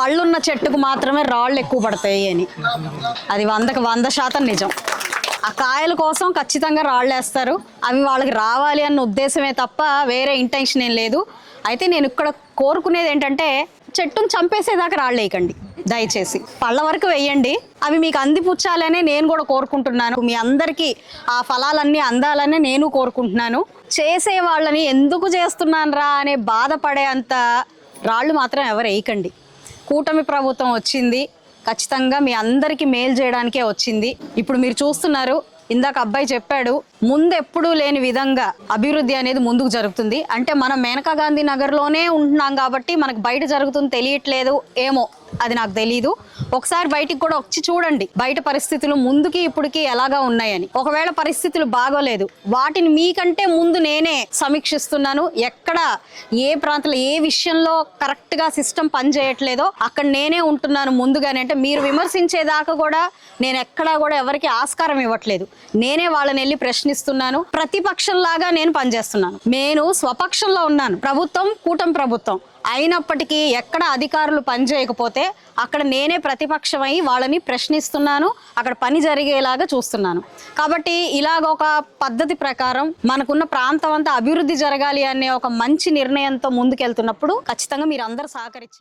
పళ్ళున్న చెట్టుకు మాత్రమే రాళ్ళు ఎక్కువ పడతాయి అని. అది వందకు వంద శాతం నిజం. ఆ కాయల కోసం ఖచ్చితంగా రాళ్ళు వేస్తారు. అవి వాళ్ళకి రావాలి అన్న ఉద్దేశమే తప్ప వేరే ఇంటెన్షన్ ఏం లేదు. అయితే నేను ఇక్కడ కోరుకునేది ఏంటంటే చెట్టును చంపేసేదాకా రాళ్ళు వేయకండి. దయచేసి పళ్ళ వరకు వేయండి. అవి మీకు అందిపుచ్చాలనే నేను కూడా కోరుకుంటున్నాను. మీ అందరికీ ఆ ఫలాలన్నీ అందాలని నేను కోరుకుంటున్నాను. చేసే వాళ్ళని ఎందుకు చేస్తున్నాను రా అనే బాధపడే అంత రాళ్ళు మాత్రం ఎవరు వేయకండి. కూటమి ప్రభుత్వం వచ్చింది. ఖచ్చితంగా మీ అందరికీ మేలు చేయడానికే వచ్చింది. ఇప్పుడు మీరు చూస్తున్నారు ఇందాక అబ్బాయి చెప్పాడు ముందు ఎప్పుడూ లేని విధంగా అభివృద్ధి అనేది ముందుకు జరుగుతుంది. అంటే మనం మేనకా గాంధీ నగర్లోనే ఉంటున్నాం కాబట్టి మనకు బయట జరుగుతుంది తెలియట్లేదు ఏమో. అది నాకు తెలియదు ఒకసారి బయటికి కూడా వచ్చి చూడండి. బయట పరిస్థితులు ముందుకి ఇప్పటికి ఎలాగా ఉన్నాయని. ఒకవేళ పరిస్థితులు బాగోలేదు. వాటిని మీకంటే ముందు నేనే సమీక్షిస్తున్నాను. ఎక్కడ ఏ ప్రాంతంలో ఏ విషయంలో కరెక్ట్గా సిస్టమ్ పనిచేయట్లేదో అక్కడ నేనే ఉంటున్నాను ముందుగానే. అంటే మీరు విమర్శించేదాకా కూడా నేను ఎక్కడా కూడా ఎవరికి ఆస్కారం ఇవ్వట్లేదు. నేనే వాళ్ళని వెళ్ళి ప్రశ్నిస్తున్నాను. ప్రతిపక్షంలాగా నేను పనిచేస్తున్నాను. నేను స్వపక్షంలో ఉన్నాను. ప్రభుత్వం కూటమి ప్రభుత్వం. అయినప్పటికీ ఎక్కడ అధికారులు పనిచేయకపోతే అక్కడ నేనే ప్రతిపక్షమై వాళ్ళని ప్రశ్నిస్తున్నాను అక్కడ పని జరిగేలాగా చూస్తున్నాను. కాబట్టి ఇలాగ ఒక పద్ధతి ప్రకారం మనకున్న ప్రాంతం అంతా అభివృద్ధి జరగాలి అనే ఒక మంచి నిర్ణయంతో ముందుకెళ్తున్నప్పుడు ఖచ్చితంగా మీరు అందరూ సహకరించారు